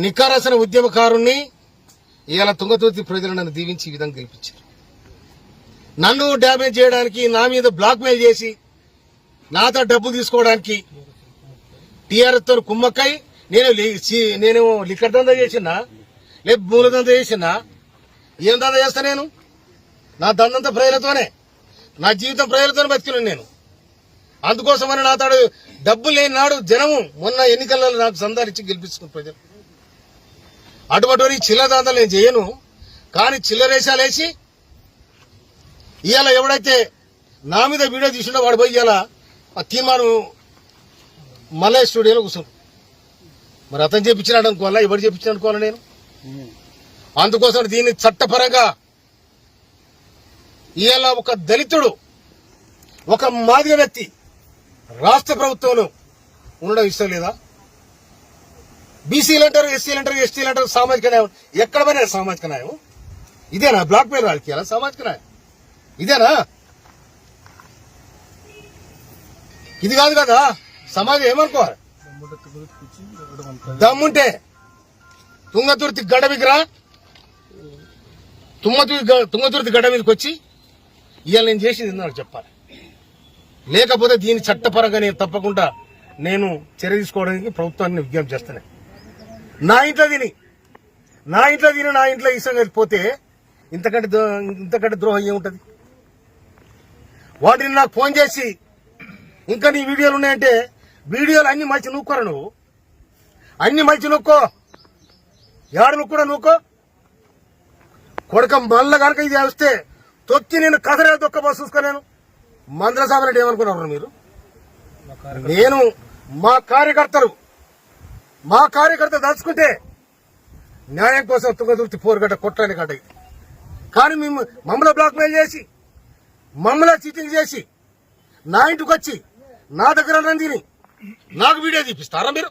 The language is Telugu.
నికారసన ఉద్యమకారుణ్ణి ఇవాళ తుంగతుర్తి ప్రజలు నన్ను దీవించి ఈ విధంగా గెలిపించారు. నన్ను డ్యామేజ్ చేయడానికి నా మీద బ్లాక్ మెయిల్ చేసి నాతో డబ్బు తీసుకోవడానికి టీఆర్ఎస్తో కుమ్మక్కై నేను నేను లిక్కర్ దందా చేసినా లేదు మూల దందా చేసినా. ఏం దందా చేస్తా నేను? నా దందంతా ప్రజలతోనే. నా జీవితం ప్రజలతోనే బతికినాను నేను. అందుకోసమని నాతాడు డబ్బు లేని నాడు జనము మొన్న ఎన్నికల్లో నాకు సందాలిచ్చి గెలిపించుకున్న ప్రజలు. అటువంటి చిల్లర దాంతాలు నేను చేయను. కానీ చిల్లరేషాలు వేసి ఇవాళ ఎవడైతే నా మీద వీడియో తీసిండో వాడు పోయి ఇవాళ ఆ తీర్మానం మళ్ళీ స్టూడియోలో కూర్చున్నాడు మరి అతను చేపించినాడు అనుకోవాలా? ఎవరు చేపించాడు అనుకోవాలి నేను? అందుకోసం దీన్ని చట్టపరంగా ఇవాళ ఒక దళితుడు ఒక మాదిగ వ్యక్తి రాష్ట్ర ప్రభుత్వంలో ఉండడం ఇష్టం లేదా? బీసీలు అంటారు ఎస్సీలు అంటారు ఎస్టీలు అంటారు సామాజిక న్యాయం. ఎక్కడ పోయినా సామాజిక న్యాయం. ఇదేనా? బ్లాక్ మెయిల్ వాళ్ళకి సామాజిక న్యాయం. ఇదేనా? ఇది కాదు కదా సమాజం ఏమనుకోవాలి? దమ్ముంటే. తుంగతుర్తి గడ్డ దగ్గర తుమ్మతుర్తి తుంగతుర్తి గడ్డ మీదకి వచ్చి ఇవాళ నేను చేసింది నాకు చెప్పాలి. లేకపోతే దీని చట్టపరంగా నేను తప్పకుండా నేను చర్య తీసుకోవడానికి ప్రభుత్వాన్ని విజ్ఞప్తి చేస్తాను. నా ఇంట్లో తిని. నా ఇంట్లో తిని నా ఇంట్లో ఇష్టం పోతే ఇంతకంటే ఇంతకంటే ద్రోహం ఏముంటది? వాటిని నాకు ఫోన్ చేసి ఇంకా నీ వీడియోలు ఉన్నాయంటే వీడియోలు అన్ని మంచి నూక్కోరా నువ్వు? అన్ని మంచి నూక్కో. ఏడు నూక్కుడా నూక్కో? కొడక మళ్ళా కనుక ఇది వస్తే తొక్కి నేను కథరే దొక్క బస్ చూసుకోలేను. మందర సాబరెడ్డి ఏమనుకున్నారు మీరు? నేను మా కార్యకర్తలు. మా కార్యకర్త దాచుకుంటే న్యాయం కోసం తుంగదుర్తి పోరుగడ్డ కొట్టని గడ్డ ఇది కానీ మేము మమ్మల్ని బ్లాక్మెయిల్ చేసి మమ్మల్ని చీటింగ్ చేసి నా ఇంటికి వచ్చి నా దగ్గర రందిని నాకు వీడియో తీపిస్తారా మీరు?